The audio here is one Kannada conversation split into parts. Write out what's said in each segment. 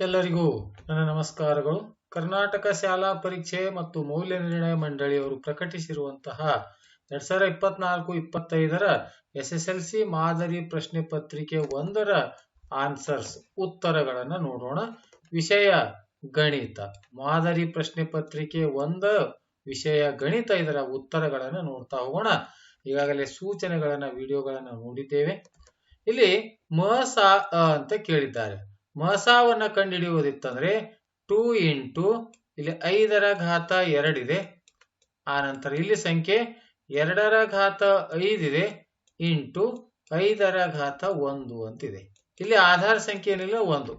ಎಲ್ಲರಿಗೂ ನನ್ನ ನಮಸ್ಕಾರಗಳು. ಕರ್ನಾಟಕ ಶಾಲಾ ಪರೀಕ್ಷೆ ಮತ್ತು ಮೌಲ್ಯ ನಿರ್ಣಯ ಮಂಡಳಿಯವರು ಪ್ರಕಟಿಸಿರುವಂತಹ ಎರಡ್ ಸಾವಿರದ ಇಪ್ಪತ್ನಾಲ್ಕು, ಇಪ್ಪತ್ತೈದರ ಎಸ್ ಎಸ್ ಎಲ್ ಸಿ ಮಾದರಿ ಪ್ರಶ್ನೆ ಪತ್ರಿಕೆ ಒಂದರ ಆನ್ಸರ್ಸ್ ಉತ್ತರಗಳನ್ನು ನೋಡೋಣ. ವಿಷಯ ಗಣಿತ. ಮಾದರಿ ಪ್ರಶ್ನೆ ಪತ್ರಿಕೆ ಒಂದ, ವಿಷಯ ಗಣಿತ ಇದರ ಉತ್ತರಗಳನ್ನು ನೋಡ್ತಾ ಹೋಗೋಣ. ಈಗಾಗಲೇ ಸೂಚನೆಗಳನ್ನ, ವಿಡಿಯೋಗಳನ್ನ ನೋಡಿದ್ದೇವೆ. ಇಲ್ಲಿ ಮ, ಸ ಅಂತ ಕೇಳಿದ್ದಾರೆ. ಮಸಾವನ್ನ ಕಂಡುಹಿಡಿಯುವುದಿತ್ತಂದ್ರೆ ಟೂ ಇಂಟು ಇಲ್ಲಿ ಐದರ ಘಾತ ಎರಡಿದೆ ಆ ನಂತರ ಇಲ್ಲಿ ಸಂಖ್ಯೆ ಎರಡರ ಘಾತ ಐದಿದೆ ಇಂಟು ಐದರ ಘಾತ ಒಂದು ಅಂತಿದೆ. ಇಲ್ಲಿ ಆಧಾರ ಸಂಖ್ಯೆ ಏನಿಲ್ಲ, ಒಂದು.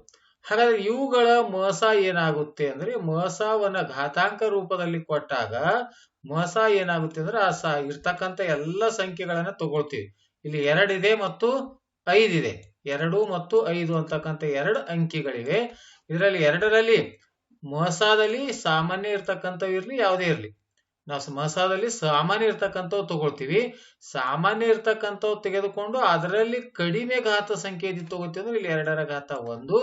ಹಾಗಾದ್ರೆ ಇವುಗಳ ಮಸ ಏನಾಗುತ್ತೆ ಅಂದ್ರೆ ಮಸವನ್ನ ಘಾತಾಂಕ ರೂಪದಲ್ಲಿ ಕೊಟ್ಟಾಗ ಮಸ ಏನಾಗುತ್ತೆ ಅಂದ್ರೆ ಆ ಸ ಇರ್ತಕ್ಕಂಥ ಎಲ್ಲ ಸಂಖ್ಯೆಗಳನ್ನ ತಗೊಳ್ತೀವಿ. ಇಲ್ಲಿ ಎರಡಿದೆ ಮತ್ತು ಐದಿದೆ ಎರಡು ಮತ್ತು ಐದು ಅಂತಕ್ಕಂಥ ಎರಡು ಅಂಕಿಗಳಿವೆ. ಇದರಲ್ಲಿ ಎರಡರಲ್ಲಿ ಮಸಾದಲ್ಲಿ ಸಾಮಾನ್ಯ ಇರ್ತಕ್ಕಂಥವು ಇರಲಿ, ಯಾವುದೇ ಇರಲಿ. ನಾವು ಮಸಾದಲ್ಲಿ ಸಾಮಾನ್ಯ ಇರ್ತಕ್ಕಂಥವು ತಗೊಳ್ತೀವಿ. ಸಾಮಾನ್ಯ ಇರ್ತಕ್ಕಂಥವು ತೆಗೆದುಕೊಂಡು ಅದರಲ್ಲಿ ಕಡಿಮೆ ಘಾತ ಸಂಖ್ಯೆ ಇದ್ದು ತಗೋತೀವಿ ಅಂದ್ರೆ ಇಲ್ಲಿ ಎರಡರ ಘಾತ ಒಂದು.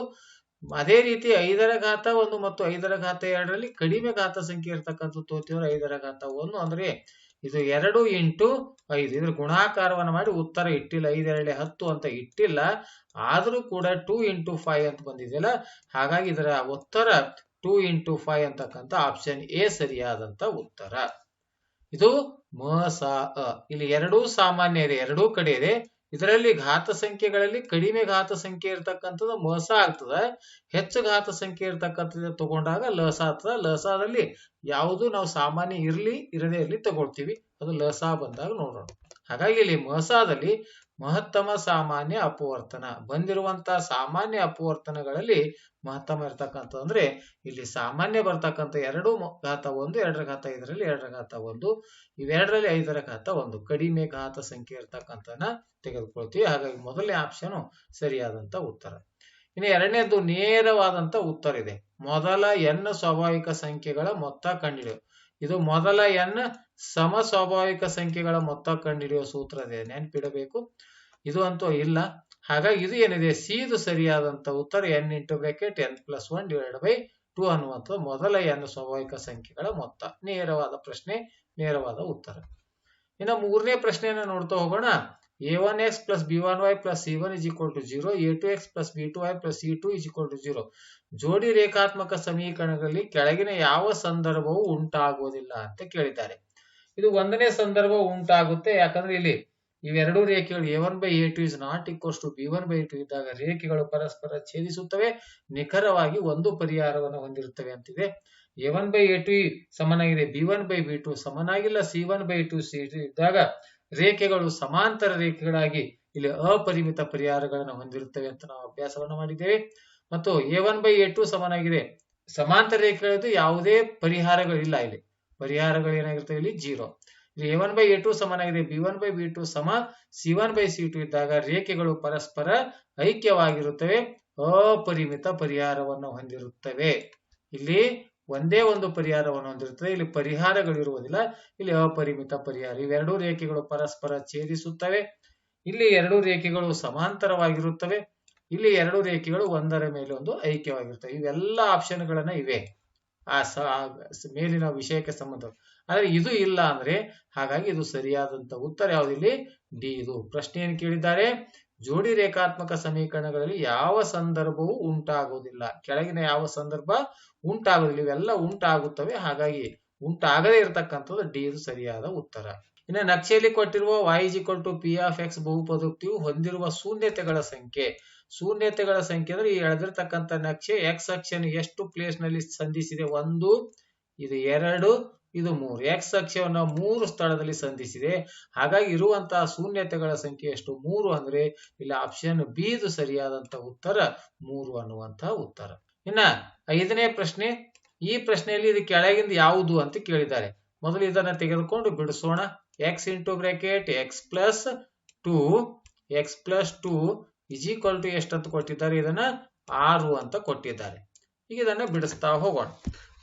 ಅದೇ ರೀತಿ ಐದರ ಘಾತ ಒಂದು ಮತ್ತು ಐದರ ಘಾತ ಎರಡರಲ್ಲಿ ಕಡಿಮೆ ಘಾತ ಸಂಖ್ಯೆ ಇರ್ತಕ್ಕಂಥ ತೋತೀವಿ ಐದರ ಘಾತ ಒಂದು. ಅಂದ್ರೆ ಇದು ಎರಡು ಇಂಟು ಐದು. ಇದ್ರ ಗುಣಾಕಾರವನ್ನು ಮಾಡಿ ಉತ್ತರ ಇಟ್ಟಿಲ್ಲ. ಐದೆರಡೆ ಹತ್ತು ಅಂತ ಇಟ್ಟಿಲ್ಲ. ಆದರೂ ಕೂಡ ಟೂ ಇಂಟು ಫೈವ್ ಅಂತ ಬಂದಿದೆಯಲ್ಲ? ಹಾಗಾಗಿ ಇದರ ಉತ್ತರ ಟೂ ಇಂಟು ಫೈವ್ ಅಂತಕ್ಕಂಥ ಆಪ್ಷನ್ ಎ ಸರಿಯಾದಂತ ಉತ್ತರ. ಇದು ಮ ಸ ಅ. ಇಲ್ಲಿ ಎರಡೂ ಸಾಮಾನ್ಯ ಇದೆ. ಎರಡೂ ಕಡೆ ಇದೆ. ಇದರಲ್ಲಿ ಘಾತ ಸಂಖ್ಯೆಗಳಲ್ಲಿ ಕಡಿಮೆ ಘಾತ ಸಂಖ್ಯೆ ಇರ್ತಕ್ಕಂಥದ್ದು ಮಸ ಆಗ್ತದ. ಹೆಚ್ಚು ಘಾತ ಸಂಖ್ಯೆ ಇರ್ತಕ್ಕಂಥದ್ದು ತಗೊಂಡಾಗ ಲಸ ಆಗ್ತದ. ಲಸಾದಲ್ಲಿ ಯಾವುದು ನಾವು ಸಾಮಾನ್ಯ ಇರಲಿ, ಇರದೇ ಇರಲಿ ತಗೊಳ್ತೀವಿ. ಅದು ಲಸ ಬಂದಾಗ ನೋಡೋಣ. ಹಾಗಾಗಿ ಇಲ್ಲಿ ಮಸಾದಲ್ಲಿ ಮಹತ್ತಮ ಸಾಮಾನ್ಯ ಅಪವರ್ತನ. ಬಂದಿರುವಂತಹ ಸಾಮಾನ್ಯ ಅಪವರ್ತನಗಳಲ್ಲಿ ಮಹತ್ತಮ ಇರ್ತಕ್ಕಂಥ ಅಂದ್ರೆ ಇಲ್ಲಿ ಸಾಮಾನ್ಯ ಬರ್ತಕ್ಕಂಥ ಎರಡು ಘಾತ ಒಂದು, ಎರಡರ ಘಾತ ಐದರಲ್ಲಿ ಎರಡರ ಘಾತ ಒಂದು, ಇವೆರಡರಲ್ಲಿ ಐದರ ಘಾತ ಒಂದು. ಕಡಿಮೆ ಘಾತ ಸಂಖ್ಯೆ ಇರ್ತಕ್ಕಂಥನ ತೆಗೆದುಕೊಳ್ತೀವಿ. ಹಾಗಾಗಿ ಮೊದಲನೇ ಆಪ್ಷನ್ ಸರಿಯಾದಂತ ಉತ್ತರ. ಇನ್ನು ಎರಡನೇದು ನೇರವಾದಂತ ಉತ್ತರ ಇದೆ. ಮೊದಲ ಎನ್ ಸ್ವಾಭಾವಿಕ ಸಂಖ್ಯೆಗಳ ಮೊತ್ತ ಕಂಡುಹಿಡಿಯುವ ಇದು ಮೊದಲ ಎನ್ ಸಮ ಸ್ವಾಭಾವಿಕ ಸಂಖ್ಯೆಗಳ ಮೊತ್ತ ಕಂಡುಹಿಡಿಯುವ ಸೂತ್ರ ಇದೆ ನೆನ್ಪಿಡಬೇಕು. ಇದು ಅಂತೂ ಇಲ್ಲ. ಹಾಗಾಗಿ ಇದು ಏನಿದೆ? ಸಿ ಇದು ಸರಿಯಾದಂತ ಉತ್ತರ N into bracket N plus one divide by two ಅನ್ನುವಂಥ ಮೊದಲ ಎನ್ ಸ್ವಾಭಾವಿಕ ಸಂಖ್ಯೆಗಳ ಮೊತ್ತ. ನೇರವಾದ ಪ್ರಶ್ನೆ, ನೇರವಾದ ಉತ್ತರ. ಇನ್ನು ಮೂರನೇ ಪ್ರಶ್ನೆಯನ್ನು ನೋಡ್ತಾ ಹೋಗೋಣ. A one X plus B one Y plus C one is equal to zero A two X plus B two Y plus C two is equal to zero ಜೋಡಿ ರೇಖಾತ್ಮಕ ಸಮೀಕರಣಗಳಲ್ಲಿ ಕೆಳಗಿನ ಯಾವ ಸಂದರ್ಭವು ಉಂಟಾಗುವುದಿಲ್ಲ ಅಂತ ಕೇಳಿದ್ದಾರೆ. ಇದು ಒಂದನೇ ಸಂದರ್ಭ ಉಂಟಾಗುತ್ತೆ, ಯಾಕಂದ್ರೆ ಇಲ್ಲಿ ಇವೆರಡೂ ರೇಖೆಗಳು A one by A two is not equals to B one by two ಇದ್ದಾಗ ರೇಖೆಗಳು ಪರಸ್ಪರ ಛೇದಿಸುತ್ತವೆ, ನಿಖರವಾಗಿ ಒಂದು ಪರಿಹಾರವನ್ನು ಹೊಂದಿರುತ್ತವೆ ಅಂತಿದೆ. A one by A two ಸಮನಾಗಿದೆ B one by B two ಸಮನಾಗಿಲ್ಲ C one by two C two ಇದ್ದಾಗ ರೇಖೆಗಳು ಸಮಾಂತರ ರೇಖೆಗಳಾಗಿ ಇಲ್ಲಿ ಅಪರಿಮಿತ ಪರಿಹಾರಗಳನ್ನು ಹೊಂದಿರುತ್ತವೆ ಅಂತ ನಾವು ಅಭ್ಯಾಸವನ್ನು ಮಾಡಿದ್ದೇವೆ. ಮತ್ತು A one by A two ಸಮನಾಗಿದೆ. ಸಮಾಂತರ ರೇಖೆಗಳದ್ದು ಯಾವುದೇ ಪರಿಹಾರಗಳಿಲ್ಲ ಇಲ್ಲಿ. ಪರಿಹಾರಗಳು ಏನಾಗಿರ್ತವೆ ಇಲ್ಲಿ? ಜೀರೋ ಇಲ್ಲಿ A one by A two ಸಮನಾಗಿದೆ. B one by B two ಸಮ C one by C two ಇದ್ದಾಗ ರೇಖೆಗಳು ಪರಸ್ಪರ ಐಕ್ಯವಾಗಿರುತ್ತವೆ. ಅಪರಿಮಿತ ಪರಿಹಾರವನ್ನು ಹೊಂದಿರುತ್ತವೆ. ಇಲ್ಲಿ ಒಂದೇ ಒಂದು ಪರಿಹಾರವನ್ನು ಹೊಂದಿರುತ್ತದೆ. ಇಲ್ಲಿ ಪರಿಹಾರಗಳು ಇರುವುದಿಲ್ಲ. ಇಲ್ಲಿ ಅಪರಿಮಿತ ಪರಿಹಾರ. ಇವೆರಡೂ ರೇಖೆಗಳು ಪರಸ್ಪರ ಛೇದಿಸುತ್ತವೆ. ಇಲ್ಲಿ ಎರಡು ರೇಖೆಗಳು ಸಮಾಂತರವಾಗಿರುತ್ತವೆ. ಇಲ್ಲಿ ಎರಡು ರೇಖೆಗಳು ಒಂದರ ಮೇಲೆ ಒಂದು ಐಕ್ಯವಾಗಿರುತ್ತವೆ. ಇವೆಲ್ಲ ಆಪ್ಷನ್ಗಳನ್ನ ಇವೆ. ಆ ಮೇಲಿನ ವಿಷಯಕ್ಕೆ ಸಂಬಂಧ. ಆದ್ರೆ ಇದು ಇಲ್ಲ ಅಂದ್ರೆ ಹಾಗಾಗಿ ಇದು ಸರಿಯಾದಂತ ಉತ್ತರ ಯಾವುದಿಲ್ಲಿ ಡಿ ಇದು. ಪ್ರಶ್ನೆ ಏನು ಕೇಳಿದ್ದಾರೆ? ಜೋಡಿ ರೇಖಾತ್ಮಕ ಸಮೀಕರಣಗಳಲ್ಲಿ ಯಾವ ಸಂದರ್ಭವೂ ಉಂಟಾಗುವುದಿಲ್ಲ. ಕೆಳಗಿನ ಯಾವ ಸಂದರ್ಭ ಉಂಟಾಗುವುದಿಲ್ಲ. ಇವೆಲ್ಲ ಉಂಟಾಗುತ್ತವೆ. ಹಾಗಾಗಿ ಉಂಟಾಗದೇ ಇರತಕ್ಕಂಥದ್ದು ಡಿ ಇದು ಸರಿಯಾದ ಉತ್ತರ. ಇನ್ನು ನಕ್ಷೆಯಲ್ಲಿ ಕೊಟ್ಟಿರುವ Y equal to P of X ಬಹುಪದೋಕ್ತಿಯು ಹೊಂದಿರುವ ಶೂನ್ಯತೆಗಳ ಸಂಖ್ಯೆ. ಶೂನ್ಯತೆಗಳ ಸಂಖ್ಯೆ ಅಂದ್ರೆ ಈ ಎಳೆದಿರ್ತಕ್ಕಂಥ ನಕ್ಷೆ ಎಕ್ಸ್ ಅಕ್ಷನ್ ಎಷ್ಟು ಪ್ಲೇಸ್ನಲ್ಲಿ ಸಂಧಿಸಿದೆ? ಒಂದು, ಇದು ಎರಡು ಇದು ಮೂರು ಎಕ್ಸ್ ಅಕ್ಷವನ್ನು ಮೂರು ಸ್ಥಳದಲ್ಲಿ ಸಂಧಿಸಿದೆ. ಹಾಗಾಗಿ ಇರುವಂತಹ ಶೂನ್ಯತೆಗಳ ಸಂಖ್ಯೆ ಎಷ್ಟು? ಮೂರು ಅಂದ್ರೆ ಇಲ್ಲಿ ಆಪ್ಷನ್ ಬಿ ಇದು ಸರಿಯಾದಂತ ಉತ್ತರ, ಮೂರು ಅನ್ನುವಂತಹ ಉತ್ತರ. ಇನ್ನ ಐದನೇ ಪ್ರಶ್ನೆ, ಈ ಪ್ರಶ್ನೆಯಲ್ಲಿ ಇದು ಕೆಳಗಿಂದ ಯಾವುದು ಅಂತ ಕೇಳಿದ್ದಾರೆ. ಮೊದಲು ಇದನ್ನ ತೆಗೆದುಕೊಂಡು ಬಿಡಿಸೋಣ. X into bracket X plus two X plus two is equal to ಎಷ್ಟಂತ ಕೊಟ್ಟಿದ್ದಾರೆ? ಇದನ್ನ ಆರು ಅಂತ ಕೊಟ್ಟಿದ್ದಾರೆ. ಈಗ ಇದನ್ನ ಬಿಡಿಸ್ತಾ ಹೋಗೋಣ.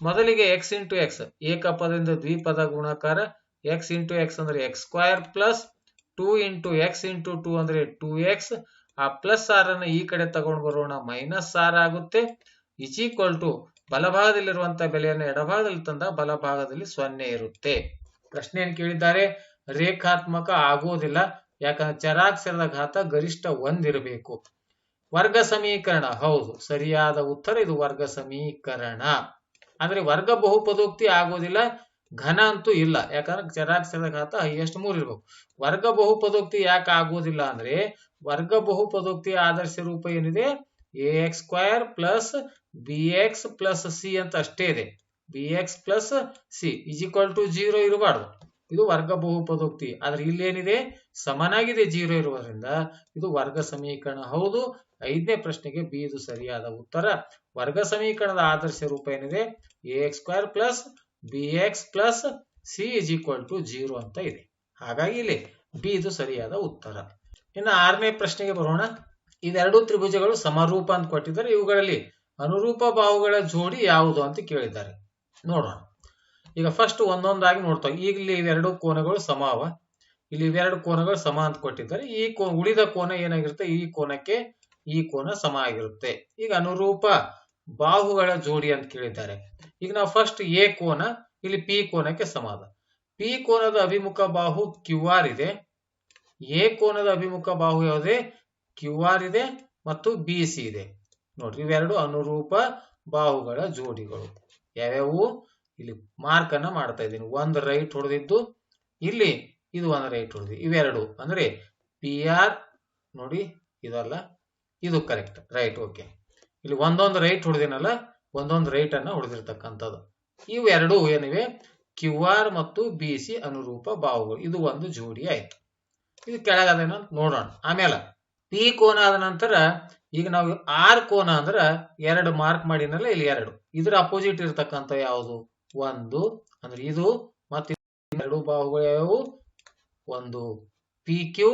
ಮೊದಲಿಗೆ ಎಕ್ಸ್ ಇಂಟು ಎಕ್ಸ್ ಏಕಪದದಿಂದ ದ್ವಿಪದ ಗುಣಾಕಾರ ಎಕ್ಸ್ ಇಂಟು ಎಕ್ಸ್ ಅಂದ್ರೆ X square plus two into X into two ಅಂದ್ರೆ ಟೂ ಎಕ್ಸ್ ಆ ಪ್ಲಸ್ ಆರ್ ಅನ್ನು ಈ ಕಡೆ ತಗೊಂಡು ಬರೋಣ ಮೈನಸ್ ಆರ್ ಆಗುತ್ತೆ. ಇಸ್ ಈಕ್ವಲ್ ಟು ಬಲಭಾಗದಲ್ಲಿರುವಂತಹ ಬೆಲೆಯನ್ನು ಎಡಭಾಗದಲ್ಲಿ ತಂದ ಬಲಭಾಗದಲ್ಲಿ ಸೊನ್ನೆ ಇರುತ್ತೆ. ಪ್ರಶ್ನೆ ಏನ್ ಕೇಳಿದ್ದಾರೆ, ರೇಖಾತ್ಮಕ ಆಗುವುದಿಲ್ಲ ಯಾಕಂದ್ರೆ ಚರಾಕ್ಷರದ ಘಾತ ಗರಿಷ್ಠ ಒಂದಿರಬೇಕು ವರ್ಗ ಸಮೀಕರಣ, ಹೌದು, ಸರಿಯಾದ ಉತ್ತರ ಇದು ವರ್ಗ ಸಮೀಕರಣ. ಅಂದ್ರೆ ವರ್ಗ ಬಹುಪದೋಕ್ತಿ ಆಗೋದಿಲ್ಲ, ಘನ ಅಂತೂ ಇಲ್ಲ. ಯಾಕಂದ್ರೆ ಚರಾಕ್ಷರದ ಘಾತ ಹೈಯೆಸ್ಟ್ ಮೂರ್ ಇರ್ಬೇಕು. ವರ್ಗ ಬಹುಪದೋಕ್ತಿ ಯಾಕೆ ಆಗೋದಿಲ್ಲ ಅಂದ್ರೆ, ವರ್ಗ ಬಹುಪದೋಕ್ತಿ ಆದರ್ಶ ರೂಪ ಏನಿದೆ? A X square plus B X plus C ಅಂತ ಅಷ್ಟೇ ಇದೆ. B X plus C is equal to zero ಇರಬಾರ್ದು. ಇದು ವರ್ಗ ಬಹುಪದೋಕ್ತಿ. ಆದ್ರೆ ಇಲ್ಲೇನಿದೆ? ಸಮನಾಗಿದೆ ಜೀರೋ ಇರುವುದರಿಂದ ಇದು ವರ್ಗ ಸಮೀಕರಣ. ಹೌದು, ಐದನೇ ಪ್ರಶ್ನೆಗೆ ಬಿ ಇದು ಸರಿಯಾದ ಉತ್ತರ. ವರ್ಗ ಸಮೀಕರಣದ ಆದರ್ಶ ರೂಪ ಏನಿದೆ? A X square plus B X plus C is equal to zero ಅಂತ ಇದೆ. ಹಾಗಾಗಿ ಇಲ್ಲಿ ಬಿ ಇದು ಸರಿಯಾದ ಉತ್ತರ. ಇನ್ನು ಆರನೇ ಪ್ರಶ್ನೆಗೆ ಬರೋಣ. ಇದೆರಡು ತ್ರಿಭುಜಗಳು ಸಮರೂಪ ಅಂತ ಕೊಟ್ಟಿದ್ದಾರೆ. ಇವುಗಳಲ್ಲಿ ಅನುರೂಪ ಬಾಹುಗಳ ಜೋಡಿ ಯಾವುದು ಅಂತ ಕೇಳಿದ್ದಾರೆ. ನೋಡೋಣ. ಈಗ ಫಸ್ಟ್ ಒಂದೊಂದಾಗಿ ನೋಡ್ತಾವೆ ಈಗ ಇಲ್ಲಿ ಇವೆರಡು ಕೋನಗಳು ಸಮ ಅವ. ಇಲ್ಲಿ ಇವೆರಡು ಕೋನಗಳು ಸಮ ಅಂತ ಕೊಟ್ಟಿದ್ದಾರೆ. ಈ ಕೋ, ಉಳಿದ ಕೋನ ಏನಾಗಿರುತ್ತೆ? ಈ ಕೋನಕ್ಕೆ ಈ ಕೋನ ಸಮ ಆಗಿರುತ್ತೆ. ಈಗ ಅನುರೂಪ ಬಾಹುಗಳ ಜೋಡಿ ಅಂತ ಕೇಳಿದ್ದಾರೆ. ಈಗ ನಾವು ಫಸ್ಟ್ ಎ ಕೋನ, ಇಲ್ಲಿ ಪಿ ಕೋನಕ್ಕೆ ಸಮ ಪಿ ಕೋನದ ಅಭಿಮುಖ ಬಾಹು ಕ್ಯೂ ಆರ್ ಇದೆ. ಎ ಕೋನದ ಅಭಿಮುಖ ಬಾಹು ಯಾವುದೇ? ಕ್ಯೂ ಆರ್ ಇದೆ ಮತ್ತು ಬಿ ಸಿ ಇದೆ. ನೋಡ್ರಿ ಇವೆರಡು ಅನುರೂಪ ಬಾಹುಗಳ ಜೋಡಿಗಳು. ಯಾವ್ಯಾವು? ಇಲ್ಲಿ ಮಾರ್ಕ್ ಅನ್ನ ಮಾಡ್ತಾ ಇದ್ದೀನಿ. ಒಂದು ರೈಟ್ ಹೊಡೆದಿದ್ದು ಇಲ್ಲಿ ಇದು ಒಂದು ರೈಟ್ ಹೊಡೆದು ಇವೆರಡು ಅಂದ್ರೆ ಪಿ ಆರ್ ನೋಡಿ ಇದಲ್ಲ, ಇದು ಕರೆಕ್ಟ್ ರೈಟ್ ಓಕೆ ಇಲ್ಲಿ ಒಂದೊಂದು ರೈಟ್ ಹೊಡೆದಿನಲ್ಲ, ಒಂದೊಂದು ರೈಟ್ ಅನ್ನ ಹೊಡೆದಿರ್ತಕ್ಕಂಥದ್ದು. ಇವೆರಡು ಏನಿವೆ? ಕ್ಯೂ ಆರ್ ಮತ್ತು ಬಿ ಸಿ ಅನುರೂಪ ಬಾವುಗಳು ಇದು ಒಂದು ಜೋಡಿ ಆಯ್ತು. ಇದು ಕೆಳಗದೇನೋ ನೋಡೋಣ. ಆಮೇಲೆ ಪಿ ಕೋನ ಆದ ನಂತರ ಈಗ ನಾವು ಆರ್ ಕೋನ ಅಂದ್ರ ಎರಡು ಮಾರ್ಕ್ ಮಾಡಿನಲ್ಲ ಇಲ್ಲಿ ಎರಡು. ಇದ್ರ ಅಪೋಸಿಟ್ ಇರ್ತಕ್ಕಂಥ ಯಾವುದು? ಒಂದು, ಅಂದ್ರೆ ಇದು ಮತ್ತೆ ಎರಡು ಬಾಹುಗಳು ಯಾವುವು ಒಂದು ಪಿ ಕ್ಯೂ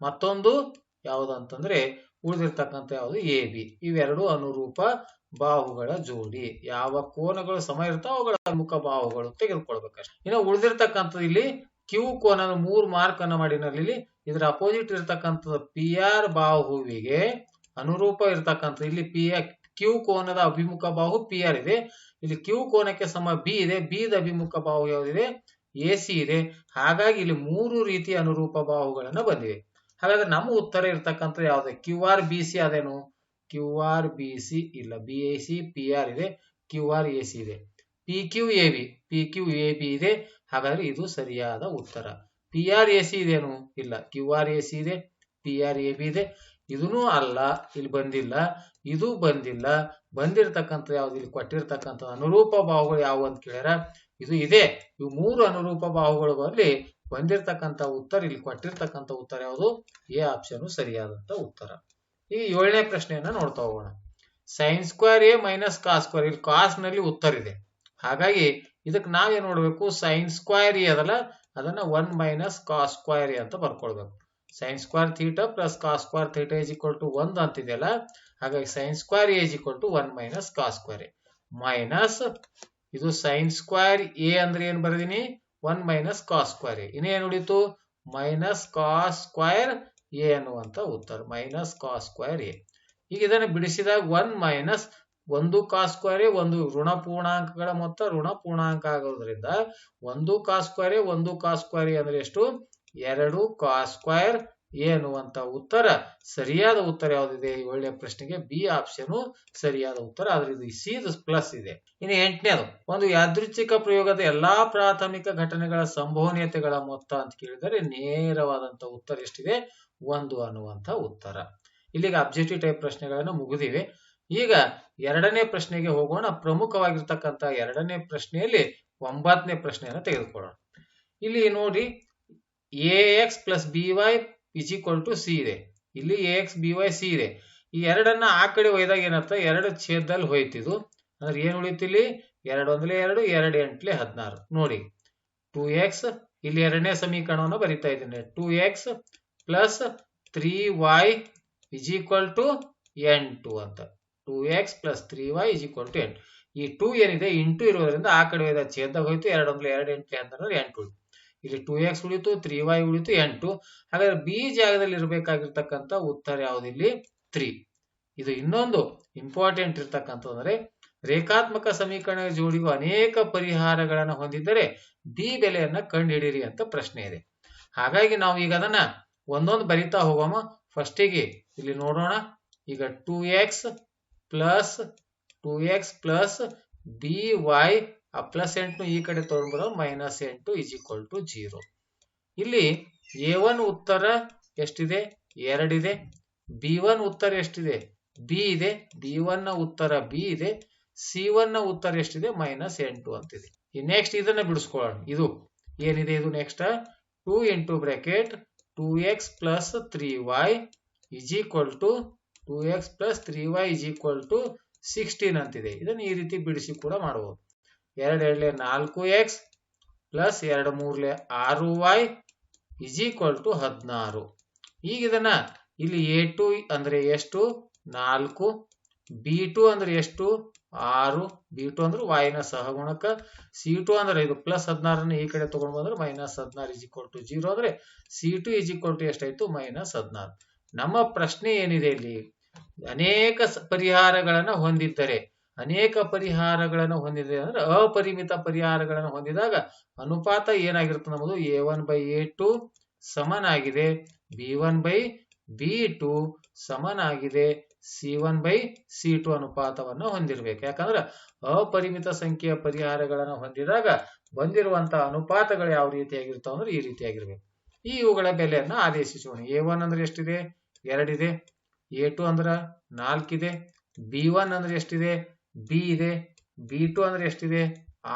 ಮತ್ತೊಂದು ಯಾವುದು ಅಂತಂದ್ರೆ ಉಳಿದಿರ್ತಕ್ಕಂಥ ಯಾವುದು ಎ ಬಿ ಇವೆರಡು ಅನುರೂಪ ಬಾಹುಗಳ ಜೋಡಿ. ಯಾವ ಕೋನಗಳು ಸಮ ಇರ್ತಾವ ಅವುಗಳ ಮುಖ ಬಾಹುಗಳು ತೆಗೆದುಕೊಳ್ಬೇಕಷ್ಟೆ. ಇನ್ನು ಉಳಿದಿರ್ತಕ್ಕಂಥದ್ದು ಇಲ್ಲಿ ಕ್ಯೂ ಕೋನ ಮೂರ್ ಮಾರ್ಕ್ ಅನ್ನ ಮಾಡಿನಲ್ಲಿ ಇಲ್ಲಿ ಇದ್ರ ಅಪೋಸಿಟ್ ಇರ್ತಕ್ಕಂಥದ್ದು ಪಿ ಆರ್ ಬಾಹುವಿಗೆ ಅನುರೂಪ ಇರ್ತಕ್ಕಂಥ ಇಲ್ಲಿ ಪಿ ಕ್ಯೂ ಕೋನದ ಅಭಿಮುಖ ಬಾಹು ಪಿ ಆರ್ ಇದೆ. ಇಲ್ಲಿ ಕ್ಯೂ ಕೋನಕ್ಕೆ ಸಮ ಬಿ ಇದೆ. ಬಿ ದ ಅಭಿಮುಖ ಬಾಹು ಯಾವುದಿದೆ? ಎ ಸಿ ಇದೆ. ಹಾಗಾಗಿ ಇಲ್ಲಿ ಮೂರು ರೀತಿಯ ಅನುರೂಪ ಬಾಹುಗಳನ್ನು ಬಂದಿವೆ. ಹಾಗಾದ್ರೆ ನಮ್ಮ ಉತ್ತರ ಇರ್ತಕ್ಕಂಥ ಯಾವುದು? ಕ್ಯೂ ಆರ್ ಬಿ ಸಿ ಅದೇನು? ಕ್ಯೂ ಆರ್ ಬಿ ಸಿ ಇಲ್ಲ. B A C P R ಇದೆ. ಕ್ಯೂ ಆರ್ ಎ ಸಿ ಇದೆ. P Q A B P Q A B ಇದೆ. ಹಾಗಾದ್ರೆ ಇದು ಸರಿಯಾದ ಉತ್ತರ. ಪಿ ಆರ್ ಎ ಸಿ ಇದೇನು? ಇಲ್ಲ. ಕ್ಯೂ ಆರ್ ಎ ಸಿ ಇದೆ. ಪಿ ಆರ್ ಎ ಬಿ ಇದೆ. ಇದೂ ಅಲ್ಲ, ಇಲ್ಲಿ ಬಂದಿಲ್ಲ, ಇದು ಬಂದಿಲ್ಲ, ಬಂದಿರತಕ್ಕಂಥ ಯಾವ್ದು ಇಲ್ಲಿ ಕೊಟ್ಟಿರ್ತಕ್ಕಂಥ ಅನುರೂಪ ಭಾವಗಳು ಯಾವ ಅಂತ ಕೇಳ್ಯಾರ? ಇದು ಇದೆ. ಇವು ಮೂರು ಅನುರೂಪ ಭಾವಗಳು ಬರಲಿ, ಬಂದಿರತಕ್ಕಂಥ ಉತ್ತರ, ಇಲ್ಲಿ ಕೊಟ್ಟಿರ್ತಕ್ಕಂಥ ಉತ್ತರ ಯಾವುದು? ಎ ಆಪ್ಷನ್ ಸರಿಯಾದಂತ ಉತ್ತರ. ಈಗ ಏಳನೇ ಪ್ರಶ್ನೆಯನ್ನ ನೋಡ್ತಾ ಹೋಗೋಣ. Sine square A minus cos square ಇಲ್ಲಿ ಕಾಸ್ನಲ್ಲಿ ಉತ್ತರ ಇದೆ. ಹಾಗಾಗಿ ಇದಕ್ಕೆ ನಾವೇನ್ ನೋಡ್ಬೇಕು ಸೈನ್ ಸ್ಕ್ವೇರ್ ಎ ಅದಲ್ಲ, ಅದನ್ನ one minus cos square A ಅಂತ ಬರ್ಕೊಳ್ಬೇಕು. Sine square theta plus cos square theta is equal to ಒಂದ್ ಅಂತಿದೆಯಲ್ಲ? ಹಾಗಾಗಿ sine square is equal to one minus cos square A minus ಇದು ಸೈನ್ ಸ್ಕ್ವೇರ್ ಎ ಅಂದ್ರೆ ಏನ್ ಬರೆದೀನಿ? One minus cos square A ಇನ್ನೇನು ಉಳಿತು? ಮೈನಸ್ ಕಾಸ್ ಸ್ಕ್ವೇರ್ ಎ ಅನ್ನುವಂತ ಉತ್ತರ. ಮೈನಸ್ ಕಾಸ್ ಸ್ಕ್ವೇರ್ ಎ ಈಗ ಇದನ್ನ ಬಿಡಿಸಿದಾಗ ಒನ್ ಮೈನಸ್ ಒಂದು ಕಾಸ್ ಸ್ಕ್ವೇರ್ ಒಂದು ಋಣ ಪೂರ್ಣಾಂಕಗಳ ಮೊತ್ತ ಋಣ ಪೂರ್ಣಾಂಕ ಆಗೋದ್ರಿಂದ ಒಂದು ಕಾಸ್ ಸ್ಕ್ವೇರ್ ಒಂದು ಕಾಸ್ ಸ್ಕ್ವೇರ್ ಅಂದ್ರೆ ಎಷ್ಟು? ಎರಡು ಕಾಸ್ ಸ್ಕ್ವೇರ್ ಎ ಅನ್ನುವಂತ ಉತ್ತರ ಸರಿಯಾದ ಉತ್ತರ ಯಾವ್ದಿದೆ? ಈ ಒಳ್ಳೆಯ ಪ್ರಶ್ನೆಗೆ ಬಿ ಆಪ್ಷನ್ ಸರಿಯಾದ ಉತ್ತರ. ಆದ್ರೆ ಇದು ಸಿ ಪ್ಲಸ್ ಇದೆ. ಇನ್ನು ಎಂಟನೇದು, ಒಂದು ಯಾದೃಚ್ಛಿಕ ಪ್ರಯೋಗದ ಎಲ್ಲಾ ಪ್ರಾಥಮಿಕ ಘಟನೆಗಳ ಸಂಭವನೀಯತೆಗಳ ಮೊತ್ತ ಅಂತ ಕೇಳಿದರೆ ನೇರವಾದಂತ ಉತ್ತರ ಎಷ್ಟಿದೆ? ಒಂದು ಅನ್ನುವಂತ ಉತ್ತರ. ಇಲ್ಲಿಗೆ ಅಬ್ಜೆಕ್ಟಿವ್ ಟೈಪ್ ಪ್ರಶ್ನೆಗಳನ್ನು ಮುಗಿದಿವೆ. ಈಗ ಎರಡನೇ ಪ್ರಶ್ನೆಗೆ ಹೋಗೋಣ. ಪ್ರಮುಖವಾಗಿರ್ತಕ್ಕಂಥ ಎರಡನೇ ಪ್ರಶ್ನೆಯಲ್ಲಿ ಒಂಬತ್ತನೇ ಪ್ರಶ್ನೆಯನ್ನು ತೆಗೆದುಕೊಳ್ಳೋಣ. ಇಲ್ಲಿ ನೋಡಿ A X plus B Y is equal to C ಇದೆ. ಇಲ್ಲಿ A X B Y C ಇದೆ. ಈ ಎರಡನ್ನ ಆ ಕಡೆ ಒಯ್ದಾಗ ಏನರ್ಥ? ಎರಡು ಛೇದದಲ್ಲಿ ಹೋಯ್ತಿದು. ಅಂದ್ರೆ ಏನ್ ಉಳಿತು ಇಲ್ಲಿ ಎರಡು ಒಂದ್ಲೆ ಎರಡು ಎರಡು ಎಂಟ್ಲೆ ಹದಿನಾರು. ನೋಡಿ. ಟೂ ಎಕ್ಸ್ ಇಲ್ಲಿ ಎರಡನೇ ಸಮೀಕರಣವನ್ನು ಬರಿತಾ ಇದ್ದೀನಿ. Two X plus three Y is equal to ಎಂಟು ಅಂತ. Two X plus three Y is equal to ಎಂಟು. ಈ ಟೂ ಏನಿದೆ? ಇಂಟು ಇರೋದ್ರಿಂದ ಆ ಕಡೆ ಛೇದ ಹೋಯ್ತು. ಎರಡು ಎರಡು, ಎಂಟ್ಲೆ ಹದಿನಾರು, ಎಂಟು ಉಳಿತು. ಇಲ್ಲಿ ಟೂ ಎಕ್ಸ್ ಉಳಿತು ತ್ರೀ ವೈ ಉಳಿತು, ಎಂಟು. ಹಾಗಾದ್ರೆ ಬಿ ಜಾಗದಲ್ಲಿ ಇರಬೇಕಾಗಿರ್ತಕ್ಕಂಥ ಉತ್ತರ ಯಾವ್ದು ಇಲ್ಲಿ? ತ್ರೀ ಇದು ಇನ್ನೊಂದು ಇಂಪಾರ್ಟೆಂಟ್ ಇರ್ತಕ್ಕಂಥದ್ರೆ ರೇಖಾತ್ಮಕ ಸಮೀಕರಣ ಜೋಡಿಗೂ ಅನೇಕ ಪರಿಹಾರಗಳನ್ನು ಹೊಂದಿದ್ದರೆ ಬಿ ಬೆಲೆಯನ್ನ ಕಂಡುಹಿಡಿಯಿರಿ ಅಂತ ಪ್ರಶ್ನೆ ಇದೆ. ಹಾಗಾಗಿ ನಾವು ಈಗ ಅದನ್ನ ಒಂದೊಂದು ಬರಿತಾ ಹೋಗೋಮ. ಫಸ್ಟಿಗೆ ಇಲ್ಲಿ ನೋಡೋಣ. ಈಗ two X plus two X plus B Y ಆ ಪ್ಲಸ್ ಎಂಟು ಈ ಕಡೆ ತಗೊಂಡ್ಬರೋ ಮೈನಸ್ ಎಂಟು ಇಸ್ ಈಕ್ವಲ್ ಟು ಜೀರೋ ಇಲ್ಲಿ ಎ ಒನ್ ಉತ್ತರ ಎಷ್ಟಿದೆ? ಎರಡಿದೆ. ಬಿ ಒನ್ ಉತ್ತರ ಎಷ್ಟಿದೆ? ಬಿ ಇದೆ. ಬಿ ಒನ್ನ ಉತ್ತರ ಬಿ ಇದೆ. ಸಿ ಒನ್ನ ಉತ್ತರ ಎಷ್ಟಿದೆ? ಮೈನಸ್ ಎಂಟು ಅಂತಿದೆ. ನೆಕ್ಸ್ಟ್ ಇದನ್ನ ಬಿಡಿಸ್ಕೊಳ್ಳೋಣ. ಇದು ಏನಿದೆ ಇದು next two into bracket two X plus three Y is equal to two X plus three Y is equal to sixteen ಅಂತಿದೆ. ಇದನ್ನು ಈ ರೀತಿ ಬಿಡಿಸಿ ಕೂಡ ಮಾಡಬಹುದು ಎರಡು ಎರಡ್ಲೆ ನಾಲ್ಕು ಎಕ್ಸ್ ಪ್ಲಸ್ ಎರಡು ಮೂರ್ಲೆ ಆರು ವೈ ಇಸ್ ಈಕ್ವಲ್ ಟು ಹದಿನಾರು. ಈಗ ಇದನ್ನ ಇಲ್ಲಿ ಎ ಟು ಅಂದ್ರೆ ಎಷ್ಟು? ನಾಲ್ಕು. ಬಿ ಟು ಅಂದ್ರೆ ಎಷ್ಟು? ಆರು. ಬಿ ಟು ಅಂದ್ರೆ ವಾಯಿನ ಸಹಗುಣಕ. ಸಿ ಟು ಅಂದ್ರೆ ಇದು ಪ್ಲಸ್ ಹದಿನಾರನ್ನ ಈ ಕಡೆ ತಗೊಂಡು ಬಂದ್ರೆ ಮೈನಸ್ ಹದಿನಾರು ಇಸ್ ಈಕ್ವಲ್ ಟು ಜೀರೋ ಅಂದ್ರೆ C two is equal to ಎಷ್ಟಾಯ್ತು? ಮೈನಸ್ ಹದಿನಾರು. ನಮ್ಮ ಪ್ರಶ್ನೆ ಏನಿದೆ ಇಲ್ಲಿ? ಅನೇಕ ಪರಿಹಾರಗಳನ್ನ ಹೊಂದಿದ್ದರೆ ಅನೇಕ ಪರಿಹಾರಗಳನ್ನು ಹೊಂದಿದೆ ಅಂದ್ರೆ ಅಪರಿಮಿತ ಪರಿಹಾರಗಳನ್ನು ಹೊಂದಿದಾಗ ಅನುಪಾತ ಏನಾಗಿರುತ್ತೆ ನಮ್ಮದು? A one by A two ಸಮನಾಗಿದೆ. B one by B two ಸಮನಾಗಿದೆ. C one by C two ಅನುಪಾತವನ್ನು ಹೊಂದಿರಬೇಕು. ಯಾಕಂದ್ರೆ ಅಪರಿಮಿತ ಸಂಖ್ಯೆಯ ಪರಿಹಾರಗಳನ್ನು ಹೊಂದಿದಾಗ ಬಂದಿರುವಂತಹ ಅನುಪಾತಗಳು ಯಾವ ರೀತಿಯಾಗಿರ್ತಾವ ಅಂದ್ರೆ ಈ ರೀತಿಯಾಗಿರ್ಬೇಕು. ಈ ಇವುಗಳ ಬೆಲೆಯನ್ನು ಆದೇಶಿಸೋಣ. ಎ ಒನ್ ಅಂದ್ರೆ ಎಷ್ಟಿದೆ? ಎರಡಿದೆ ಎ ಟು ಅಂದ್ರೆ ನಾಲ್ಕಿದೆ ಬಿ ಒನ್ ಅಂದ್ರೆ ಎಷ್ಟಿದೆ? ಬಿ ಇದೆ ಬಿ ಟು ಅಂದ್ರೆ ಎಷ್ಟಿದೆ?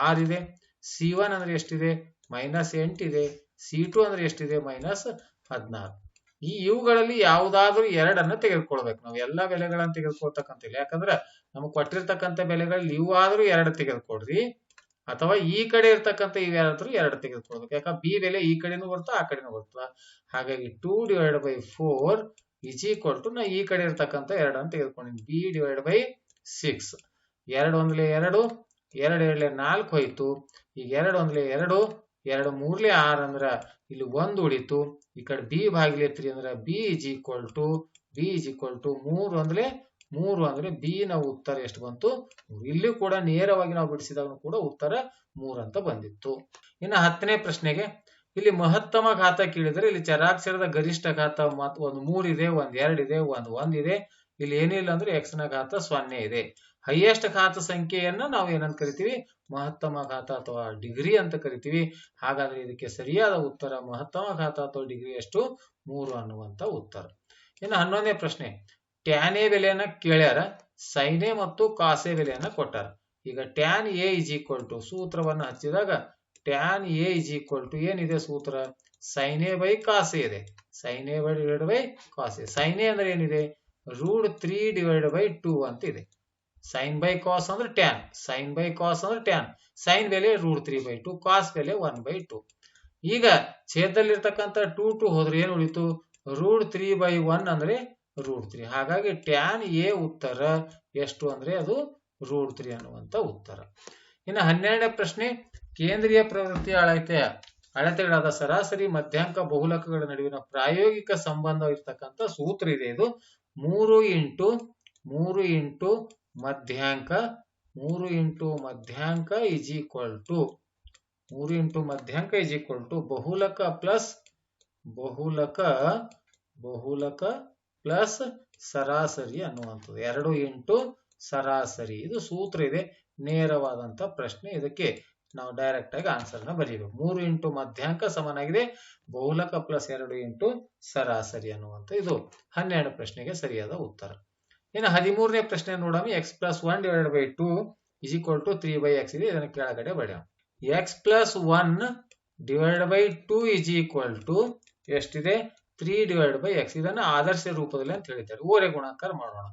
ಆರ್ ಇದೆ ಸಿ ಒನ್ ಅಂದ್ರೆ ಎಷ್ಟಿದೆ? ಮೈನಸ್ ಎಂಟಿದೆ ಸಿ ಟು ಅಂದ್ರೆ ಎಷ್ಟಿದೆ? ಮೈನಸ್ ಹದಿನಾರು ಈ ಇವುಗಳಲ್ಲಿ ಯಾವುದಾದ್ರೂ ಎರಡನ್ನ ತೆಗೆದುಕೊಳ್ಬೇಕು. ನಾವು ಎಲ್ಲಾ ಬೆಲೆಗಳನ್ನು ತೆಗೆದುಕೊಳ್ತಕ್ಕಂತಿಲ್ಲ ಯಾಕಂದ್ರೆ ನಮಗೆ ಕೊಟ್ಟಿರ್ತಕ್ಕಂಥ ಬೆಲೆಗಳಲ್ಲಿ ಇವು ಆದ್ರೂ ಎರಡು ತೆಗೆದುಕೊಡ್ರಿ, ಅಥವಾ ಈ ಕಡೆ ಇರ್ತಕ್ಕಂಥ ಇವ್ಯಾರಾದ್ರೂ ಎರಡು ತೆಗೆದುಕೊಳ್ಬೇಕು. ಯಾಕಂದ್ರೆ ಬಿ ಬೆಲೆ ಈ ಕಡೆನೂ ಬರ್ತಾ ಆ ಕಡೆನೂ ಬರ್ತಾ ಹಾಗಾಗಿ two divide by four is equal to ನಾ ಈ ಕಡೆ ಇರ್ತಕ್ಕಂಥ ಎರಡನ್ನು ತೆಗೆದುಕೊಂಡಿದ್ದೀನಿ ಬಿ ಡಿವೈಡ್ ಬೈ ಸಿಕ್ಸ್ ಎರಡು ಒಂದ್ಲೆ ಎರಡು ಎರಡು ಎರಡ್ಲೆ ನಾಲ್ಕು ಹೋಯ್ತು. ಈಗ ಎರಡು ಒಂದ್ಲೆ ಎರಡು ಎರಡು ಮೂರ್ಲೆ ಆರ್ ಅಂದ್ರ ಇಲ್ಲಿ ಒಂದು ಉಳಿತು. ಈ ಕಡೆ ಬಿ ಭಾಗಿಲೆ ತ್ರೀ ಅಂದ್ರ B is equal to B is equal to ಮೂರು ಅಂದ್ರೆ ಮೂರು ಅಂದ್ರೆ ಬಿ ನ ಉತ್ತರ ಎಷ್ಟು ಬಂತು? ಇಲ್ಲಿ ಕೂಡ ನೇರವಾಗಿ ನಾವು ಬಿಡಿಸಿದಾಗ ಕೂಡ ಉತ್ತರ ಮೂರು ಅಂತ ಬಂದಿತ್ತು. ಇನ್ನು ಹತ್ತನೇ ಪ್ರಶ್ನೆಗೆ, ಇಲ್ಲಿ ಮಹತ್ತಮ ಘಾತ ಕೇಳಿದ್ರೆ ಇಲ್ಲಿ ಚರಾಕ್ಷರದ ಗರಿಷ್ಠ ಘಾತ ಒಂದು ಒಂದು ಮೂರಿದೆ ಒಂದ್ ಇದೆ, ಒಂದ್ ಒಂದಿದೆ ಇಲ್ಲಿ ಏನಿಲ್ಲ ಅಂದ್ರೆ ಎಕ್ಸ್ನ ಘಾತ ಸೊನ್ನೆ ಇದೆ. ಹೈಯೆಸ್ಟ್ ಘಾತ ಸಂಖ್ಯೆಯನ್ನ ನಾವು ಏನಂತ ಕರಿತೀವಿ? ಮಹತ್ತಮ ಘಾತ ಅಥವಾ ಡಿಗ್ರಿ ಅಂತ ಕರಿತೀವಿ. ಹಾಗಾದ್ರೆ ಇದಕ್ಕೆ ಸರಿಯಾದ ಉತ್ತರ ಮಹತ್ತಮ ಘಾತ ಅಥವಾ ಡಿಗ್ರಿ ಎಷ್ಟು ಮೂರು ಅನ್ನುವಂತ ಉತ್ತರ. ಇನ್ನು ಹನ್ನೊಂದನೇ ಪ್ರಶ್ನೆ. ಟ್ಯಾನೆ ಬೆಲೆಯನ್ನ ಕೇಳ್ಯಾರ. ಸೈನೆ ಮತ್ತು ಕಾಸೆ ಬೆಲೆಯನ್ನ ಕೊಟ್ಟಾರ. ಈಗ tan A is equal to ಸೂತ್ರವನ್ನ ಹಚ್ಚಿದಾಗ tan A is equal to ಏನಿದೆ ಸೂತ್ರ? ಸೈನೆ ಬೈ ಕಾಸೆ ಇದೆ. ಸೈನೆ ಬೈ ಡಿವೈಡ್ ಬೈ ಕಾಸೆ ಸೈನೆ ಅಂದ್ರೆ ಏನಿದೆ? Root three divide by two ಅಂತ ಇದೆ. ಸೈನ್ ಬೈ ಕಾಸ್ ಅಂದ್ರೆ ಟ್ಯಾನ್ ಸೈನ್ ಬೈ ಕಾಸ್ ಅಂದ್ರೆ ಟ್ಯಾನ್ ಸೈನ್ ಬೆಲೆ root three by two cos ಬೆಲೆ ಒನ್ ಬೈ ಟು ಈಗ ಛೇದದಲ್ಲಿರ್ತಕ್ಕಂಥ ಟೂ ಟು ಹೋದ್ರೆ ಏನು ಉಳಿತು? ರೂಡ್ ತ್ರೀ ಬೈ ಒನ್ ಅಂದ್ರೆ ರೂಟ್ ತ್ರೀ ಹಾಗಾಗಿ ಟ್ಯಾನ್ ಎ ಉತ್ತರ. ಎಷ್ಟು ಅಂದ್ರೆ ಅದು ರೂಟ್ ತ್ರೀ ಅನ್ನುವಂತ ಉತ್ತರ. ಇನ್ನು ಹನ್ನೆರಡನೇ ಪ್ರಶ್ನೆ, ಕೇಂದ್ರೀಯ ಪ್ರವೃತ್ತಿಯ ಅಳತೆಯ ಅಳತೆಗಳಾದ ಸರಾಸರಿ, ಮಧ್ಯಾಂಕ, ಬಹುಲಕಗಳ ನಡುವಿನ ಪ್ರಾಯೋಗಿಕ ಸಂಬಂಧ ಇರ್ತಕ್ಕಂಥ ಸೂತ್ರ ಇದೆ ಇದು. ಮೂರು ಇಂಟು ಮೂರು ಇಂಟು ಮಧ್ಯಾಂಕ ಮೂರು ಇಂಟು ಮಧ್ಯಾಂಕ ಇಸ್ ಈಕ್ವಲ್ ಟು ಮೂರು ಇಂಟು ಮಧ್ಯಾಂಕ ಇಸ್ ಈಕ್ವಲ್ ಟು ಬಹುಲಕ ಪ್ಲಸ್ ಬಹುಲಕ ಬಹುಲಕ ಪ್ಲಸ್ ಸರಾಸರಿ ಅನ್ನುವಂಥದ್ದು. ಎರಡು ಇಂಟು ಸರಾಸರಿ. ಇದು ಸೂತ್ರ ಇದೆ. ನೇರವಾದಂತ ಪ್ರಶ್ನೆ. ಇದಕ್ಕೆ ನಾವು ಡೈರೆಕ್ಟ್ ಆಗಿ ಆನ್ಸರ್ನ ಬರೀಬೇಕು. ಮೂರು ಇಂಟು ಮಧ್ಯಾಂಕ ಸಮನಾಗಿದೆ. ಬಹುಲಕ ಪ್ಲಸ್ ಎರಡು ಇಂಟು ಸರಾಸರಿ ಅನ್ನುವಂಥ ಇದು ಹನ್ನೆರಡು ಪ್ರಶ್ನೆಗೆ ಸರಿಯಾದ ಉತ್ತರ. ಇನ್ನು ಹದಿಮೂರನೇ ಪ್ರಶ್ನೆ ನೋಡೋಣ. X plus one divide by two is equal to three by X ಇದೆ. ಇದನ್ನು ಕೆಳಗಡೆ ಬರೆಯೋಣ. X plus one divide by two is equal to ಎಷ್ಟಿದೆ? ತ್ರೀ ಡಿವೈಡ್ ಬೈ ಎಕ್ಸ್ ಇದನ್ನು ಆದರ್ಶ ರೂಪದಲ್ಲಿ ಅಂತ ಹೇಳಿದ್ದಾರೆ. ಓರೆ ಗುಣಾಕಾರ ಮಾಡೋಣ.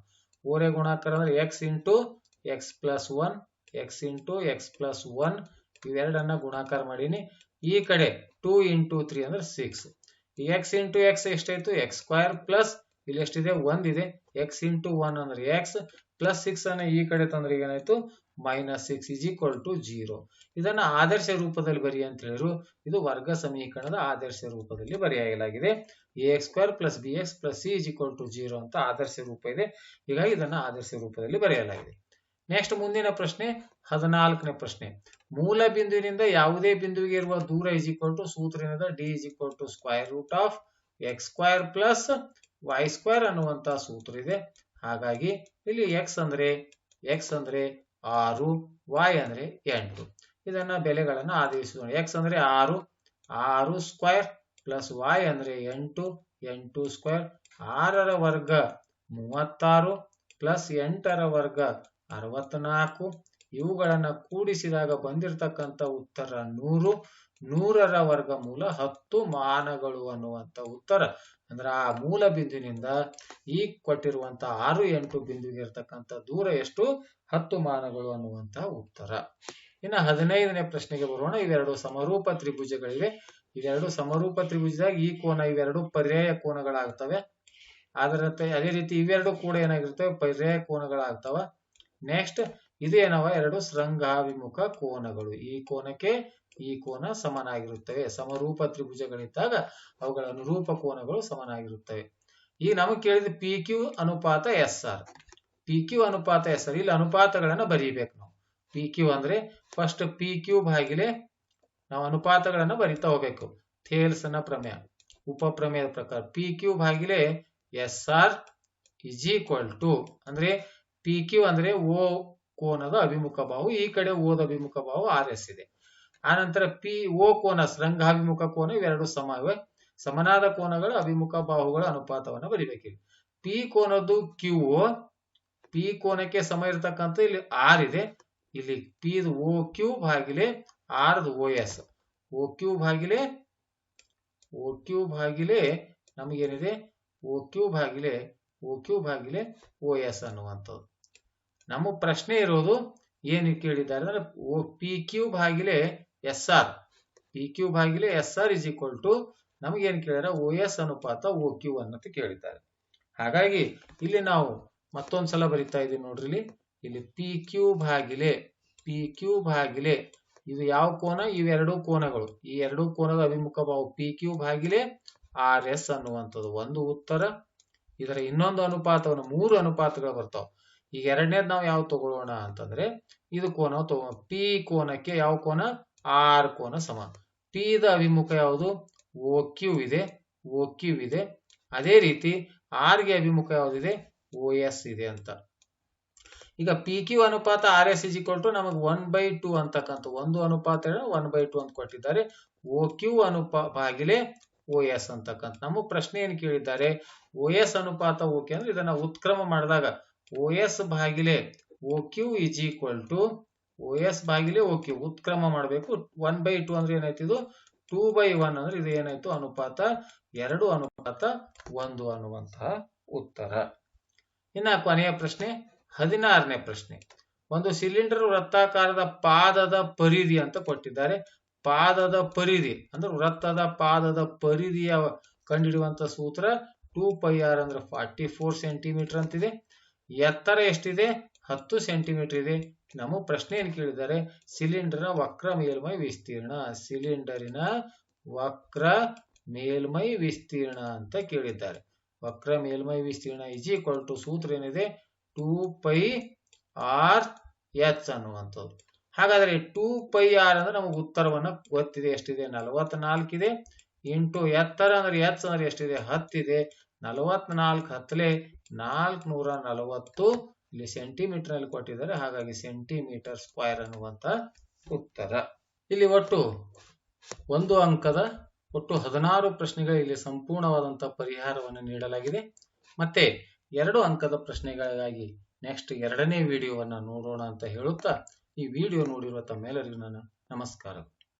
ಓರೆ ಗುಣಾಕಾರ ಅಂದ್ರೆ X into X plus one X into X plus one ಇವೆರಡನ್ನ ಗುಣಾಕಾರ ಮಾಡೀನಿ. ಈ ಕಡೆ ಟೂ ಇಂಟು ತ್ರೀ ಅಂದ್ರೆ ಸಿಕ್ಸ್ ಎಕ್ಸ್ ಇಂಟು ಎಕ್ಸ್ ಎಷ್ಟಾಯ್ತು? ಎಕ್ಸ್ ಸ್ಕ್ವೈರ್ ಪ್ಲಸ್ ಇಲ್ಲಿ ಎಷ್ಟಿದೆ? ಒಂದಿದೆ. ಎಕ್ಸ್ ಇಂಟು ಒನ್ ಅಂದ್ರೆ ಎಕ್ಸ್ ಪ್ಲಸ್ ಸಿಕ್ಸ್ ಅನ್ನ ಈ ಕಡೆ ತಂದ್ರೆ ಏನಾಯ್ತು? Minus six is equal to zero ಇದನ್ನ ಆದರ್ಶ ರೂಪದಲ್ಲಿ ಬರಿ ಅಂತ ಹೇಳಿದ್ರು. ಇದು ವರ್ಗ ಸಮೀಕರಣದ ಆದರ್ಶ ರೂಪದಲ್ಲಿ ಬರೆಯಲಾಗಿದೆ. A X square plus B X plus C is equal to zero ಅಂತ ಆದರ್ಶ ರೂಪ ಇದೆ. ಹೀಗಾಗಿ ಇದನ್ನ ಆದರ್ಶ ರೂಪದಲ್ಲಿ ಬರೆಯಲಾಗಿದೆ. ನೆಕ್ಸ್ಟ್ ಮುಂದಿನ ಪ್ರಶ್ನೆ, ಹದಿನಾಲ್ಕನೇ ಪ್ರಶ್ನೆ. ಮೂಲ ಬಿಂದುವಿನಿಂದ ಯಾವುದೇ ಬಿಂದುವಿಗೆ ಇರುವ ದೂರ ಇಸ್ ಈಕ್ವಲ್ ಟು ಸೂತ್ರದಿಂದ D is equal to square root of X square plus Y square ಅನ್ನುವಂತಹ ಸೂತ್ರ ಇದೆ ಹಾಗಾಗಿ ಇಲ್ಲಿ ಎಕ್ಸ್ ಅಂದ್ರೆ ಎಕ್ಸ್ ಅಂದ್ರೆ ಆರು ವೈ ಅಂದ್ರೆ ಎಂಟು. ಇದನ್ನ ಬೆಲೆಗಳನ್ನು ಆದೇಶಿಸೋಣ ಎಕ್ಸ್ ಅಂದ್ರೆ ಆರು ಆರು ಸ್ಕ್ವೇರ್ ಪ್ಲಸ್ ವೈ ಅಂದ್ರೆ ಎಂಟು ಎಂಟು ಸ್ಕ್ವೇರ್ ಆರರ ವರ್ಗ ಮೂವತ್ತಾರು ಪ್ಲಸ್ ಎಂಟರ ವರ್ಗ ಅರವತ್ನಾಲ್ಕು. ಇವುಗಳನ್ನ ಕೂಡಿಸಿದಾಗ ಬಂದಿರತಕ್ಕಂಥ ಉತ್ತರ ನೂರು, ನೂರರ ವರ್ಗ ಮೂಲ ಹತ್ತು ಮಾನಗಳು ಅನ್ನುವಂಥ ಉತ್ತರ. ಅಂದ್ರೆ ಆ ಮೂಲ ಬಿಂದುವಿನಿಂದ ಈ ಕೊಟ್ಟಿರುವಂತ ಆರು ಎಂಟು ಬಿಂದುವಿಗೆ ಇರತಕ್ಕಂತ ದೂರ ಎಷ್ಟು? ಹತ್ತು ಮಾನಗಳು ಅನ್ನುವಂತ ಉತ್ತರ. ಇನ್ನು ಹದಿನೈದನೇ ಪ್ರಶ್ನೆಗೆ ಬರೋಣ. ಇವೆರಡು ಸಮರೂಪ ತ್ರಿಭುಜಗಳಿವೆ. ಇವೆರಡು ಸಮರೂಪ ತ್ರಿಭುಜದಾಗ ಈ ಕೋನ ಇವೆರಡು ಪರ್ಯಾಯ ಕೋನಗಳಾಗ್ತವೆ. ಅದರ ಅದೇ ರೀತಿ ಇವೆರಡು ಕೂಡ ಏನಾಗಿರ್ತವೆ? ಪರ್ಯಾಯ ಕೋನಗಳಾಗ್ತವ. ನೆಕ್ಸ್ಟ್ ಇದೇನವ ಎರಡು ಶೃಂಗಾಭಿಮುಖ ಕೋನಗಳು. ಈ ಕೋನಕ್ಕೆ ಈ ಕೋನ ಸಮನಾಗಿರುತ್ತವೆ. ಸಮರೂಪ ತ್ರಿಭುಜಗಳಿದ್ದಾಗ ಅವುಗಳ ಅನುರೂಪ ಕೋನಗಳು ಸಮನಾಗಿರುತ್ತವೆ. ಈ ನಮಗೆ ಕೇಳಿದ ಪಿ ಕ್ಯೂ ಅನುಪಾತ ಎಸ್ ಆರ್ ಪಿ ಕ್ಯೂ ಅನುಪಾತ ಎಸ್ ಆರ್ ಇಲ್ಲಿ ಅನುಪಾತಗಳನ್ನ ಬರೀಬೇಕು ನಾವು. ಪಿ ಕ್ಯೂ ಅಂದ್ರೆ ಫಸ್ಟ್ ಪಿ ಕ್ಯೂ ಭಾಗಿಲೆ ನಾವು ಅನುಪಾತಗಳನ್ನ ಬರಿತಾ ಹೋಗ್ಬೇಕು. ಥೇಲ್ಸನ ಪ್ರಮೇಯ ಉಪಪ್ರಮೇಯದ ಪ್ರಕಾರ P Q ಭಾಗಿಲೆ S R is equal to ಅಂದ್ರೆ ಪಿ ಕ್ಯೂ ಅಂದ್ರೆ ಓ ಕೋನದ ಅಭಿಮುಖ ಬಾಹು ಈ ಕಡೆ ಓದ ಅಭಿಮುಖ ಬಾಹು ಆರ್ ಎಸ್ ಇದೆ. ಆನಂತರ ಪಿ ಓ ಕೋನ ಶೃಂಗಾಭಿಮುಖ ಕೋನ ಇವೆರಡು ಸಮ ಇವೆ. ಸಮನಾದ ಕೋನಗಳ ಅಭಿಮುಖ ಬಾಹುಗಳ ಅನುಪಾತವನ್ನ ಬರಿಬೇಕಿಲ್ಲಿ ಪಿ ಕೋನದ್ದು ಕ್ಯೂ ಪಿ ಕೋನಕ್ಕೆ ಸಮ ಇರತಕ್ಕಂಥ ಇಲ್ಲಿ ಆರ್ ಇದೆ. ಇಲ್ಲಿ P O Q ಭಾಗಿಲೆ R O S. O Q ಭಾಗಿಲೆ O Q ಭಾಗಿಲೆ ನಮಗೇನಿದೆ? ಓ ಕ್ಯೂ ಭಾಗಿಲೆ ಓ ಕ್ಯೂ ಭಾಗಿಲೆ ಓ ಎಸ್ ಅನ್ನುವಂಥದ್ದು. ನಮ್ಮ ಪ್ರಶ್ನೆ ಇರೋದು ಏನು ಕೇಳಿದ್ದಾರೆ ಅಂದ್ರೆ ಓ ಪಿ ಕ್ಯೂ ಭಾಗಿಲೆ S R. P Q ಭಾಗಿಲೆ S R is equal to ನಮಗೇನು ಕೇಳಿದ್ರೆ ಓ ಎಸ್ ಅನುಪಾತ ಓ ಕ್ಯೂ ಅನ್ನೋದು ಕೇಳಿದ್ದಾರೆ. ಹಾಗಾಗಿ ಇಲ್ಲಿ ನಾವು ಮತ್ತೊಂದ್ಸಲ ಬರಿತಾ ಇದೀವಿ ನೋಡ್ರಿ ಇಲ್ಲಿ ಇಲ್ಲಿ ಪಿ ಕ್ಯೂ ಭಾಗಿಲೆ ಪಿ ಕ್ಯೂ ಭಾಗಿಲೆ ಇದು ಯಾವ ಕೋನ? ಇವೆರಡು ಕೋನಗಳು. ಈ ಎರಡು ಕೋನದ ಅಭಿಮುಖ ಭಾವ ಪಿ ಕ್ಯೂ ಭಾಗಿಲೆ ಆರ್ ಎಸ್ ಅನ್ನುವಂಥದ್ದು ಒಂದು ಉತ್ತರ. ಇದರ ಇನ್ನೊಂದು ಅನುಪಾತವನ್ನು ಮೂರು ಅನುಪಾತಗಳು ಬರ್ತಾವ. ಈಗ ಎರಡನೇದ್ ನಾವು ಯಾವ ತಗೊಳ್ಳೋಣ ಅಂತಂದ್ರೆ, ಇದು ಕೋನ ತಗೋ, ಪಿ ಕೋನಕ್ಕೆ ಯಾವ ಕೋನ? ಆರ್ ಕೋನ ಸಮ ಪಿ ದ ಅಭಿಮುಖ ಯಾವುದು? ಓ ಕ್ಯೂ ಇದೆ. ಓ ಕ್ಯೂ ಇದೆ. ಅದೇ ರೀತಿ ಆರ್ಗೆ ಅಭಿಮುಖ ಯಾವುದಿದೆ? ಓ ಎಸ್ ಇದೆ ಅಂತ. ಈಗ ಪಿ ಕ್ಯೂ ಅನುಪಾತ R S is equal to ನಮಗೆ ಒನ್ ಬೈ ಟೂ ಅಂತಕ್ಕಂಥ ಒಂದು ಅನುಪಾತ ಒನ್ ಬೈ ಟೂ ಅಂತ ಕೊಟ್ಟಿದ್ದಾರೆ. ಓ ಕ್ಯೂ ಅನುಪಾ, ಬಾಗಿಲೆ ಓ ಎಸ್ ಅಂತಕ್ಕಂಥ. ನಮ್ಮ ಪ್ರಶ್ನೆ ಏನು ಕೇಳಿದ್ದಾರೆ? ಓ ಎಸ್ ಅನುಪಾತ ಓಕೆ ಅಂದ್ರೆ ಇದನ್ನ ಉತ್ಕ್ರಮ ಮಾಡಿದಾಗ O S ಬಾಗಿಲೆ O Q to O S ಬಾಗಿಲೆ okay, ಉತ್ಕ್ರಮ ಮಾಡಬೇಕು. ಒನ್ ಬೈ ಟು ಅಂದ್ರೆ ಏನಾಯ್ತು ಇದು? ಟೂ ಬೈ ಒನ್ ಅಂದ್ರೆ ಇದು ಏನಾಯ್ತು? ಅನುಪಾತ ಎರಡು, ಅನುಪಾತ ಒಂದು ಅನ್ನುವಂತಹ ಉತ್ತರ. ಇನ್ನ ಕೊನೆಯ ಪ್ರಶ್ನೆ, ಹದಿನಾರನೇ ಪ್ರಶ್ನೆ. ಒಂದು ಸಿಲಿಂಡರ್ ವೃತ್ತಾಕಾರದ ಪಾದದ ಪರಿಧಿ ಅಂತ ಕೊಟ್ಟಿದ್ದಾರೆ. ಪಾದದ ಪರಿಧಿ ಅಂದ್ರೆ ವೃತ್ತದ ಪಾದದ ಪರಿಧಿಯ ಕಂಡುಹಿಡಿಯುವಂತ ಸೂತ್ರ ಟೂ ಪೈ ಆರ್ ಅಂದ್ರೆ ಫಾರ್ಟಿ ಫೋರ್ ಸೆಂಟಿಮೀಟರ್ ಅಂತಿದೆ. ಎತ್ತರ ಎಷ್ಟಿದೆ? ಹತ್ತು ಸೆಂಟಿಮೀಟರ್ ಇದೆ. ನಮ್ಮ ಪ್ರಶ್ನೆ ಏನು ಕೇಳಿದ್ದಾರೆ? ಸಿಲಿಂಡರ್ನ ವಕ್ರ ಮೇಲ್ಮೈ ವಿಸ್ತೀರ್ಣ. ಸಿಲಿಂಡರಿನ ವಕ್ರ ಮೇಲ್ಮೈ ವಿಸ್ತೀರ್ಣ ಅಂತ ಕೇಳಿದ್ದಾರೆ. ವಕ್ರ ಮೇಲ್ಮೈ ವಿಸ್ತೀರ್ಣ ಇಸ್ ಈಕ್ವಲ್ ಟು ಸೂತ್ರ ಏನಿದೆ? ಟೂ ಪೈ ಆರ್ ಎಚ್ ಅನ್ನುವಂಥದ್ದು. ಹಾಗಾದ್ರೆ ಟೂ ಪೈ ಆರ್ ಅಂದ್ರೆ ನಮಗೆ ಉತ್ತರವನ್ನ ಗೊತ್ತಿದೆ, ಎಷ್ಟಿದೆ? ನಲವತ್ನಾಲ್ಕಿದೆ ಇಂಟು ಎತ್ತರ ಅಂದ್ರೆ ಎಚ್ ಅಂದ್ರೆ ಎಷ್ಟಿದೆ? ಹತ್ತಿದೆ ನಲವತ್ನಾಲ್ಕು ಹತ್ತಲೆ ನಾಲ್ಕುನೂರ ನಲವತ್ತು ಇಲ್ಲಿ ಸೆಂಟಿಮೀಟರ್ ಅಲ್ಲಿ ಕೊಟ್ಟಿದ್ದಾರೆ. ಹಾಗಾಗಿ ಸೆಂಟಿಮೀಟರ್ ಸ್ಕ್ವೈರ್ ಅನ್ನುವಂತ ಉತ್ತರ. ಇಲ್ಲಿ ಒಟ್ಟು ಒಂದು ಅಂಕದ ಒಟ್ಟು ಹದಿನಾರು ಪ್ರಶ್ನೆಗಳು ಇಲ್ಲಿ ಸಂಪೂರ್ಣವಾದಂತಹ ಪರಿಹಾರವನ್ನು ನೀಡಲಾಗಿದೆ. ಮತ್ತೆ ಎರಡು ಅಂಕದ ಪ್ರಶ್ನೆಗಳಿಗಾಗಿ ನೆಕ್ಸ್ಟ್ ಎರಡನೇ ವಿಡಿಯೋವನ್ನು ನೋಡೋಣ ಅಂತ ಹೇಳುತ್ತಾ ಈ ವಿಡಿಯೋ ನೋಡಿರುವ ತಮ್ಮೆಲ್ಲರಿಗೂ ನಾನು ನಮಸ್ಕಾರ.